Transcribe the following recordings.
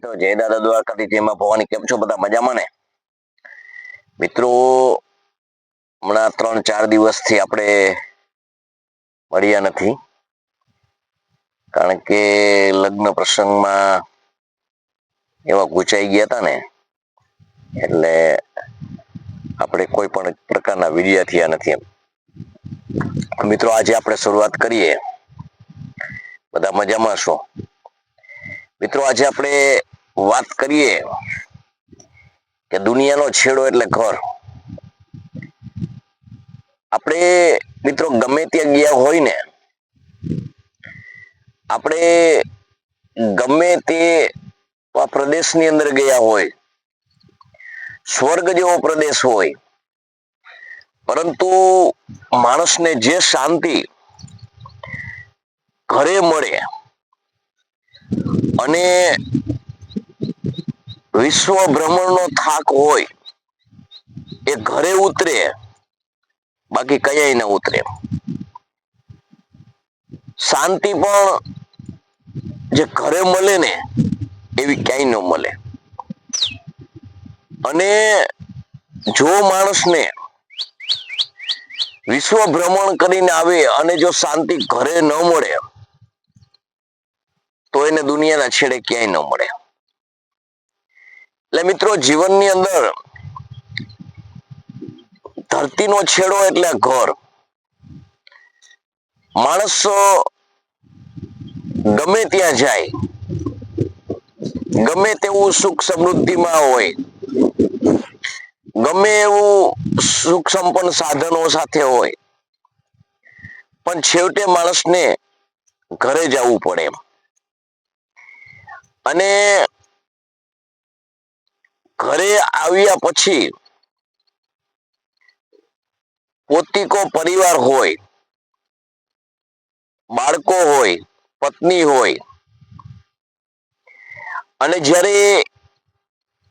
મિત્રો જય દાદા દ્વારકાથી જેમાં ભવાની કેમ છો? બધા મજામાં ને? મિત્રો, હમણાં ત્રણ ચાર દિવસથી આપણે મળ્યા નથી. કારણ કે લગ્ન પ્રસંગમાં એવા ગુચાઈ ગયા હતા ને, એટલે આપણે કોઈ પણ પ્રકારના વિડિયા થયા નથી એમ. મિત્રો, આજે આપણે શરૂઆત કરીએ. બધા મજામાં છો? મિત્રો, આજે આપણે વાત કરીએ કે દુનિયાનો છેડો એટલે ઘર. આપણે મિત્રો ગમે ત્યાં ગયા હોય ને, આપણે ગમે તે પ્રદેશની અંદર ગયા હોય, સ્વર્ગ જેવો પ્રદેશ હોય, પરંતુ માણસને જે શાંતિ ઘરે મળે અને વિશ્વ ભ્રમણનો થાક હોય, એ ઘરે ઉતરે, બાકી કયાય ન ઉતરે. શાંતિ પણ જે ઘરે મળે ને, એવી ક્યાંય ન મળે. અને જો માણસને વિશ્વ ભ્રમણ કરીને આવે અને જો શાંતિ ઘરે ન મળે, તો એને દુનિયાના છેડે ક્યાંય ન મળે. એટલે મિત્રો, જીવનની અંદર ધરતીનો છેડો એટલે ઘર. માણસ ગમે ત્યાં જાય, ગમે તેવું સુખ સમૃદ્ધિમાં હોય, ગમે એવું સુખ સંપન્ન સાધનો સાથે હોય, પણ છેવટે માણસને ઘરે જવું પડે અને ઘરે આવ્યા પછી પોતિકો પરિવાર હોય, બાળકો હોય, પત્ની હોય અને જ્યારે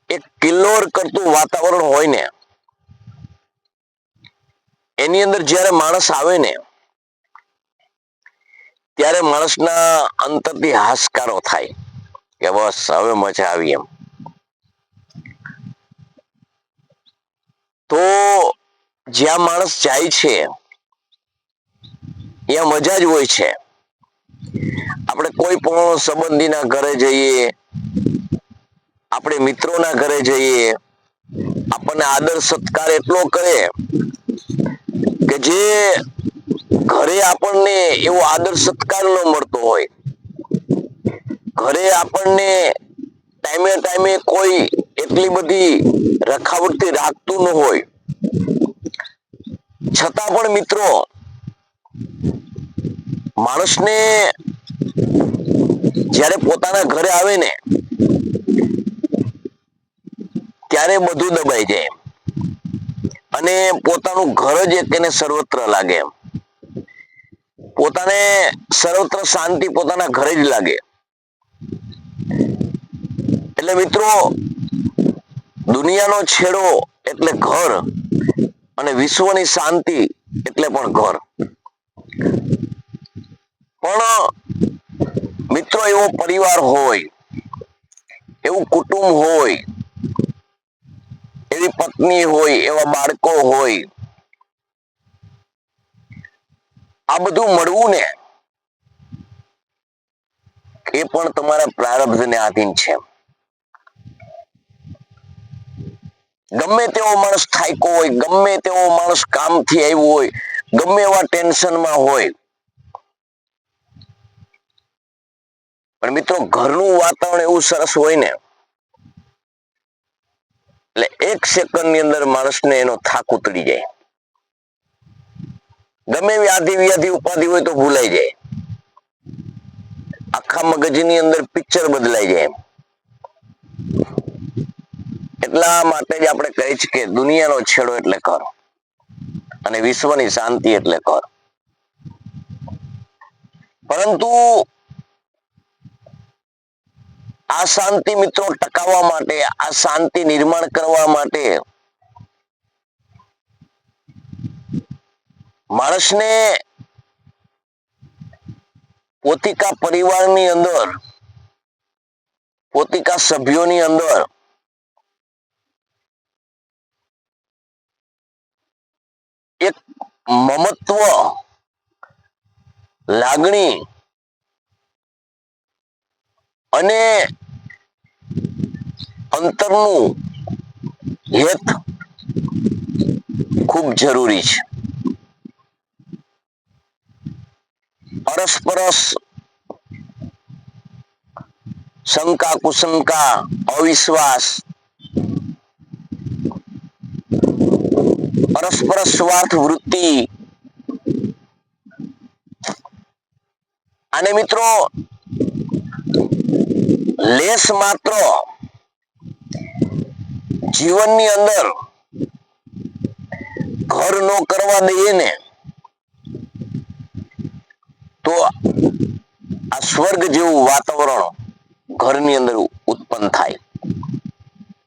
એક કિલ્લોર કરતું વાતાવરણ હોય ને, એની અંદર જ્યારે માણસ આવે ને, ત્યારે માણસના અંતરથી હાશકારો થાય કે બસ હવે મજા આવી એમ. તો જ્યાં માણસ જાય છે, ત્યાં મજા જ હોય છે. આપણે કોઈ પણ સંબંધીના ઘરે જઈએ, આપણે મિત્રોના ઘરે જઈએ, આપણને આદર સત્કાર એટલો કરે કે જે ઘરે આપણને એવો આદર સત્કાર ન મળતો હોય. ઘરે આપણને ટાઈમે ટાઈમે કોઈ એટલી બધી રખાવટથી રાખતું ન હોય. છતાં પણ મિત્રો, માણસને જ્યારે પોતાના ઘરે આવે ને, ત્યારે બધું દબાઈ જાય અને પોતાનું ઘર જ એને સર્વત્ર લાગે એમ. પોતાને સર્વત્ર શાંતિ પોતાના ઘરે જ લાગે. એટલે મિત્રો દુનિયાનો છેડો એટલે ઘર અને વિશ્વની શાંતિ એટલે પણ ઘર. પણ મિત્રો, એવો પરિવાર હોય, એવું કુટુંબ હોય, એવી પત્ની હોય, એવા બાળકો હોય, આ બધું મળવું ને, એ પણ તમારા પ્રારબ્ધને આધીન છે ગમે તેવો માણસ થાયકો હોય, ગમે તેવો માણસ કામથી આવ્યો હોય, ગમે એવા ટેન્શનમાં હોય. પણ મિત્રો, ઘરનું વાતાવરણ એવું સરસ હોય ને, એટલે એક સેકન્ડની અંદર માણસને એનો થાક ઉતરી જાય. ગમે એવી આધિ વ્યાધિ ઉપાધિ હોય તો ભૂલાઈ જાય. આખા મગજની અંદર પિક્ચર બદલાઈ જાય એટલા માટે જ આપણે કહી કે દુનિયાનો છેડો એટલે કર. અને વિશ્વની શાંતિ એટલે કર. પરંતુ આ શાંતિ મિત્રો ટકાવવા માટે, આ શાંતિ નિર્માણ કરવા માટે માણસને પોતિકા પરિવારની અંદર, પોતિકા સભ્યોની અંદર એક મમત્વ લાગણી અને અંતરનું હેત ખૂબ જરૂરી છે. પરસ્પરસ શંકા કુશંકા અવિશ્વાસ પરસ્પર સ્વાર્થ વૃત્તિ. અને મિત્રો, લેસ માત્ર જીવનની અંદર ઘર નો કરવા દઈએ ને, તો આ સ્વર્ગ જેવું વાતાવરણ ઘરની અંદર ઉત્પન્ન થાય.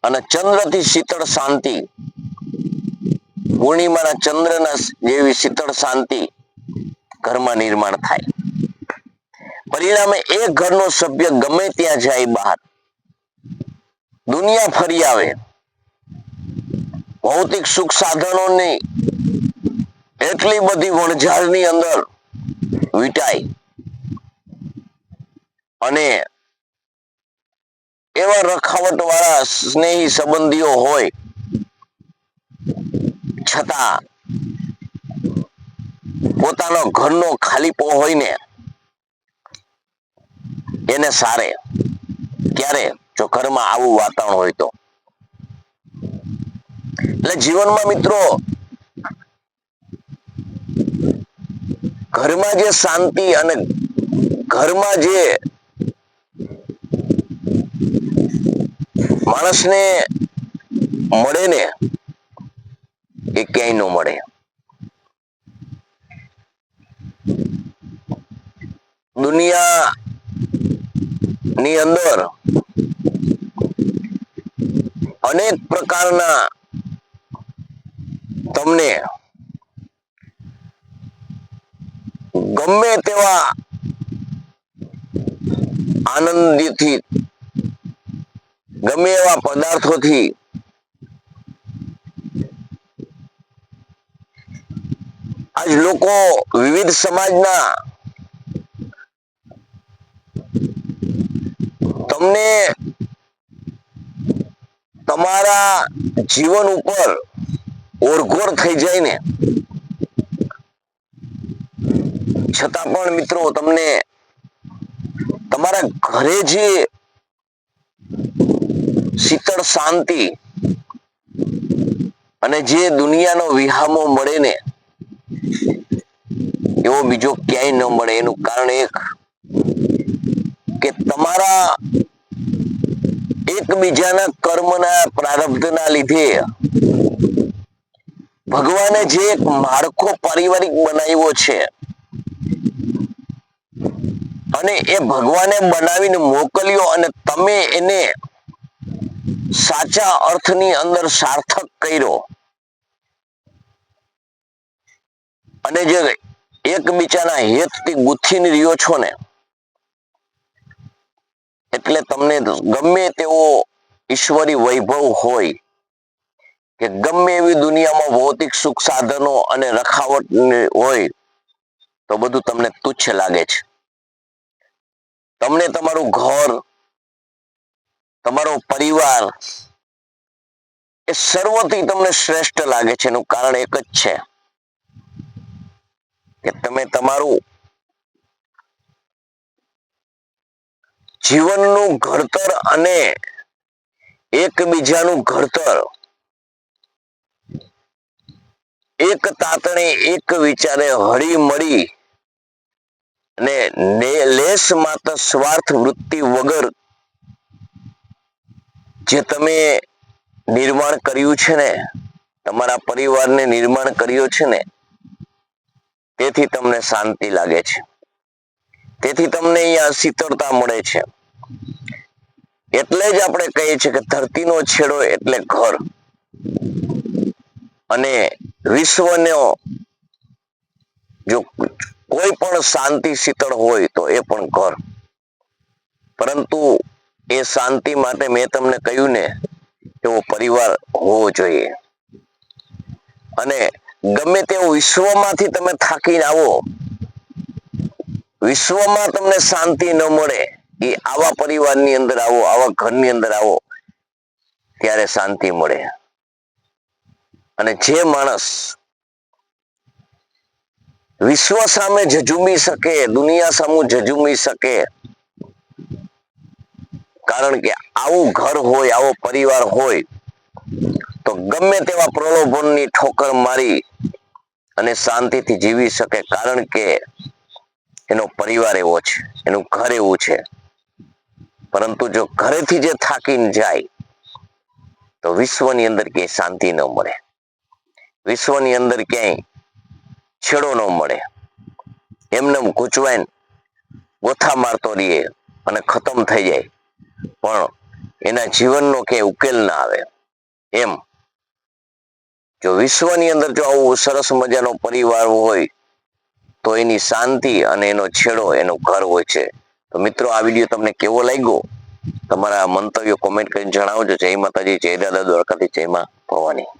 અને ચંદ્રથી શીતળ શાંતિ પૂર્ણિમાના ચંદ્રના જેવી શીતળ શાંતિ ઘરમાં નિર્માણ થાય. પરિણામે એક ઘરનો સભ્ય ગમે ત્યાં જાય બહાર. દુનિયા ફરી આવે. ભૌતિક સુખ સાધનોની એટલી બધી વણઝારની અંદર વીટાય. અને એવા રખાવટ વાળા સ્નેહી સંબંધીઓ હોય છતાં પોતાનો ઘરનો ખાલીપો હોય ને, એને સારે. ક્યારે? જો ઘરમાં આવું વાતાવરણ હોય તો. એટલે જીવનમાં મિત્રો, ઘરમાં જે શાંતિ અને ઘરમાં જે માણસને મળે ને એ ક્યાંય ન મળે. દુનિયા ની અંદર અનેક પ્રકારના તમને ગમે તેવા આનંદથી, ગમે એવા પદાર્થોથી લોકો વિવિધ સમાજના તમને તમારા જીવન ઉપર ઓરઘોર થઈ જાય છતાં પણ મિત્રો તમને તમારા ઘરે જે શીતળ શાંતિ અને જે દુનિયાનો વિહામો મળે ને એવો બીજો ક્યાંય ન મળે. એનું કારણ એક કે તમારા એકબીજાના કર્મના પ્રારબ્ધના લીધે ભગવાને જે એક માળખો પારિવારિક બનાવ્યો છે અને એ ભગવાને બનાવીને મોકલ્યો અને તમે એને સાચા અર્થની અંદર સાર્થક કર્યો. અને જે એકબીજાના હેતથી ગુથીને રહ્યો છો ને, એટલે તમને ગમે તેવો ઈશ્વરી વૈભવ હોય કે ગમે એવી દુનિયામાં ભૌતિક સુખ સાધનો અને રખાવટ હોય, તો બધું તમને તુચ્છ લાગે છે. તમને તમારું ઘર, તમારો પરિવાર, એ સર્વથી તમને શ્રેષ્ઠ લાગે છે, એનું કારણ એક જ છે. કે તમે તમારું જીવનનું ઘડતર અને એકબીજાનું ઘડતર એક તાતણે એક વિચારે હળી મળી અને લેશ માત્ર સ્વાર્થ વૃત્તિ વગર જે તમે નિર્માણ કર્યું છે ને, તમારા પરિવારને નિર્માણ કર્યો છે ને તેથી તમને શાંતિ લાગે છે. તેથી તમને અહીંયા શીતળતા મળે છે. એટલે જ આપણે કહીએ છીએ કે ધરતીનો છેડો એટલે ઘર. અને વિશ્વનો જો કોઈ પણ શાંતિ શીતળ હોય તો એ પણ ઘર. પરંતુ એ શાંતિ માટે મેં તમને કહ્યું ને, એવો પરિવાર હોવો જોઈએ. અને ગમે તેવું વિશ્વમાંથી તમે થાકીને આવો. વિશ્વમાં તમને શાંતિ ન મળે, એ આવા પરિવારની અંદર આવો, આવા ઘરની અંદર આવો, ત્યારે શાંતિ મળે. અને જે માણસ વિશ્વ સામે ઝઝુમી શકે, દુનિયા સામે ઝઝુમી શકે, કારણ કે આવું ઘર હોય, આવો પરિવાર હોય તો ગમે તેવા પ્રલોભનની ઠોકર મારી અને શાંતિથી જીવી શકે કારણ કે એનો પરિવાર એવો છે, એનું ઘર એવું છે. પરંતુ જો ઘરેથી જે થાકીને જાય, તો વિશ્વની અંદર ક્યાંય શાંતિ ન મળે. વિશ્વની અંદર ક્યાંય છેડો ન મળે. એમને ગૂંચવાઈને ગોથા મારતો રહીએ અને ખતમ થઈ જાય. પણ એના જીવનનો ક્યાંય ઉકેલ ના આવે. એમ જો વિશ્વની અંદર જો આવું સરસ મજાનો પરિવાર હોય, તો એની શાંતિ અને એનો છેડો એનું ઘર હોય છે. તો મિત્રો, આ વીડિયો તમને કેવો લાગ્યો? તમારા મંતવ્યો કોમેન્ટ કરીને જણાવજો. જય માતાજી, જય દાદા દ્વારકાથી જય માં ભવાની.